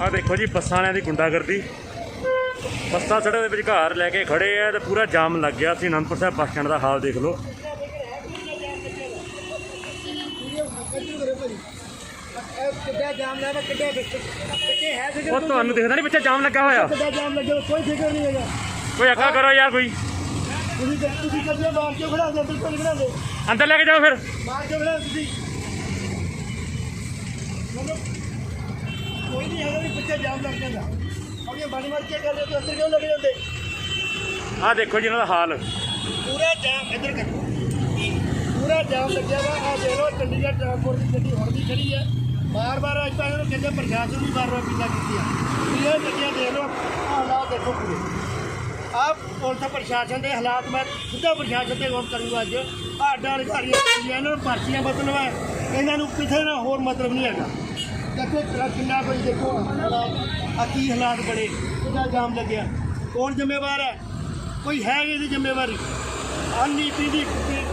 ਆ ਦੇਖੋ ਜੀ, ਬੱਸਾਂ ਵਾਲਿਆਂ ਦੀ ਗੁੰਡਾਗਰਦੀ। ਬੱਸਾਂ ਸੜਕ ਦੇ ਵਿਚਕਾਰ ਲੈ ਕੇ ਖੜੇ ਆ ਤੇ ਪੂਰਾ ਜਾਮ ਲੱਗ ਗਿਆ। ਸੀ ਅਨੰਦਪੁਰ ਸਾਹਿਬ ਬੱਸ ਸਟੈਂਡ ਦਾ ਹਾਲ ਦੇਖ ਲਓ। ਉਹ ਤੁਹਾਨੂੰ ਦਿਖਦਾ ਨਹੀਂ ਪਿੱਛੇ ਜਾਮ ਲੱਗਾ ਹੋਇਆ। ਕੋਈ ਫਿਕਰ ਅੱਖਾਂ ਕਰੋ ਯਾਰ ਕੋਈ। ਅੰਦਰ ਲੈ ਕੇ ਜਾਓ ਫਿਰ। ਮਾਰ ਕੇ ਖੜਾ ਤੁਸੀਂ। ਕੋਈ ਨਹੀਂ ਹੈਗਾ ਵੀ ਪਿੱਛੇ ਜਾਮ ਲੱਗ ਜਾਂਦਾ। ਅਗੇ ਬਾਣੀ ਮਾਰ ਕੇ ਕਰ ਤੇ ਅੰਦਰ ਕਿਉਂ ਲੱਗ ਜਾਂਦੇ? ਆ ਦੇਖੋ ਜੀ ਇਹਨਾਂ ਦਾ ਹਾਲ। ਪੂਰਾ ਜਾਮ ਇੱਧਰ ਕਰ। ਪੂਰਾ ਜਾਮ ਲੱਗਿਆ ਵਾ ਆ ਦੇਖ ਲਓ ਚੰਡੀਗੜ੍ਹ ਟਰਾਂਸਪੋਰਟ ਦੀ ਗੱਡੀ ਹੁਣ ਵੀ ਖੜੀ ਹੈ। ਬਾਰ-ਬਾਰ ਅੱਜ ਤਾਂ ਇਹਨੂੰ ਕਹਿੰਦੇ ਪ੍ਰਸ਼ਾਸਨ ਵੀ ਬਾਰ-ਬਾਰ ਪੀਲਾ ਕੀਤੀ ਆ। ਵੀ ਇਹ ਗੱਡੀਆਂ ਦੇਖ ਲਓ ਆਹ ਹਾਲਾਤ ਦੇਖੋ ਪੂਰੇ। ਆਪ ਪੁਲਿਸ ਪ੍ਰਸ਼ਾਸਨ ਦੇ ਹਾਲਾਤ ਮੈਂ ਸਿੱਧਾ ਪ੍ਰਸ਼ਾਸਨ ਤੇ ਗੌਰ ਕਰੂੰਗਾ ਅੱਜ। ਆਡਾ ਅਧਿਕਾਰੀਆਂ ਨੇ ਇਹਨਾਂ ਨੂੰ ਪਰਚੀਆਂ ਮਤਲਬ ਹੈ ਇਹਨਾਂ ਨੂੰ ਕਿਸੇ ਨਾਲ ਹੋਰ ਮਤਲਬ ਨਹੀਂ ਹੈਗਾ। ਦੇਖੋ ਟਰੱਕ ਕਿੰਨਾ ਕੋਈ ਦੇਖੋ ਹਾਲਾਤ ਆ ਕੀ ਹਾਲਾਤ ਬਣੇ, ਕਿੰਨਾ ਜਾਮ ਲੱਗਿਆ। ਕੌਣ ਜ਼ਿੰਮੇਵਾਰ ਹੈ? ਕੋਈ ਹੈ ਇਹਦੀ ਜ਼ਿੰਮੇਵਾਰੀ? ਆਹ ਨੀਤੀ ਦੀ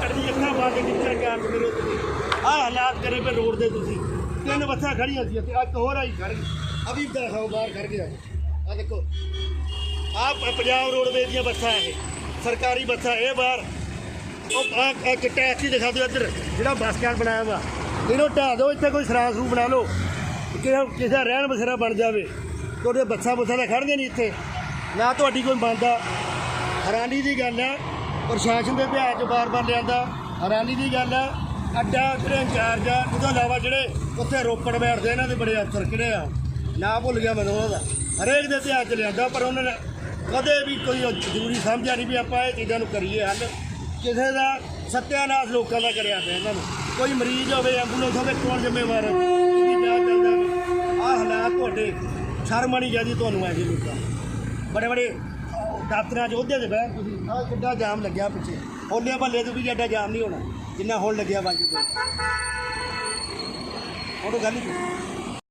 ਕੜਦੀ ਅੱਖਾਂ ਪਾ ਕੇ ਕਿੱਥੇ ਕਾਰਨ ਮੇਰੇ ਤੁਸੀਂ। ਆਹ ਹਾਲਾਤ ਕਰੇ ਪਏ ਰੋਡ ਦੇ ਤੁਸੀਂ। ਤਿੰਨ ਬੱਸਾਂ ਖੜੀਆਂ ਸੀ ਤੇ ਇੱਕ ਹੋਰ ਆਈ ਖੜ ਗਈ। ਅਭੀ ਦਿਖਾਓ, ਬਾਹਰ ਖੜ ਗਿਆ। ਆ ਦੇਖੋ। ਆਹ ਪੰਜਾਬ ਰੋਡਵੇਜ਼ ਦੀਆਂ ਬੱਸਾਂ ਇਹ, ਸਰਕਾਰੀ ਬੱਸਾਂ ਇਹ ਬਾਹਰ। ਉਹ ਆ ਇੱਕ ਟੈਕਸੀ ਦਿਖਾ ਦਿਓ ਇੱਧਰ, ਜਿਹੜਾ ਬੱਸ ਸਟੈਂਡ ਬਣਾਇਆ ਵਾ। ਇਹਨੂੰ ਢਾਹ ਦਿਓ, ਇੱਥੇ ਕੋਈ ਸਰਾਸ ਰੂ ਬਣਾ ਲਓ। ਕਿਸੇ ਕਿਸੇ ਦਾ ਰਹਿਣ ਬਸੇਰਾ ਬਣ ਜਾਵੇ ਤੁਹਾਡੇ ਬੱਸਾਂ ਬੁੱਸਾਂ ਤਾਂ ਖੜ੍ਹਦੇ ਨਹੀਂ ਇੱਥੇ। ਨਾ ਤੁਹਾਡੀ ਕੋਈ ਬਣਦਾ ਹੈਰਾਨੀ ਦੀ ਗੱਲ ਹੈ, ਪ੍ਰਸ਼ਾਸਨ ਦੇ ਧਿਆਨ 'ਚ ਬਾਰ-ਬਾਰ ਲਿਆਂਦਾ। ਹੈਰਾਨੀ ਦੀ ਗੱਲ ਹੈ, ਅੱਡਾ ਜਿਹੜੇ ਇੰਚਾਰਜ ਆ, ਉਹਦੇ ਇਲਾਵਾ ਜਿਹੜੇ ਉੱਥੇ ਰੋਪੜ ਬੈਠਦੇ ਇਹਨਾਂ ਦੇ ਬੜੇ ਅਫਸਰ ਕਿਹੜੇ ਆ? ਨਾ ਭੁੱਲ ਗਿਆ ਮੈਨੂੰ ਉਹਨਾਂ ਦਾ ਹਰੇਕ ਦੇ ਧਿਆਨ 'ਚ ਲਿਆਂਦਾ, ਪਰ ਉਹਨਾਂ ਨੇ ਕਦੇ ਵੀ ਕੋਈ ਉਹ ਜ਼ਰੂਰੀ ਸਮਝਿਆ ਨਹੀਂ ਵੀ ਆਪਾਂ ਇਹ ਚੀਜ਼ਾਂ ਨੂੰ ਕਰੀਏ ਹੱਲ। ਕਿਸੇ ਦਾ ਸੱਤਿਆਨਾਸ਼ ਲੋਕਾਂ ਦਾ ਕਰਿਆ ਪਿਆ ਇਹਨਾਂ ਨੂੰ। ਕੋਈ ਮਰੀਜ਼ ਹੋਵੇ, ਐਂਬੂਲੈਂਸ ਹੋਵੇ, ਕੌਣ ਜ਼ਿੰਮੇਵਾਰ ਹੈ? ਹਾਲਾਤ ਤੁਹਾਡੇ ਸ਼ਰਮ ਆਣੀ ਚਾਹੀਦੀ ਤੁਹਾਨੂੰ ਐਸੇ ਲੋਕਾਂ ਬੜੇ ਬੜੇ ਦਫ਼ਤਰਾਂ 'ਚ ਉਹਦੇ ਤੇ ਬਹਿ ਤੁਸੀਂ, ਆਹ ਕਿੱਡਾ ਜਾਮ ਲੱਗਿਆ ਪਿੱਛੇ। ਹੋਲੇ ਭੱਲੇ ਤੋਂ ਵੀ ਐਡਾ ਜਾਮ ਨਹੀਂ ਹੋਣਾ, ਜਿੰਨਾ ਹੁਣ ਲੱਗਿਆ ਬੰਜ ਤੇ। ਉਹ ਗੱਲ ਹੀ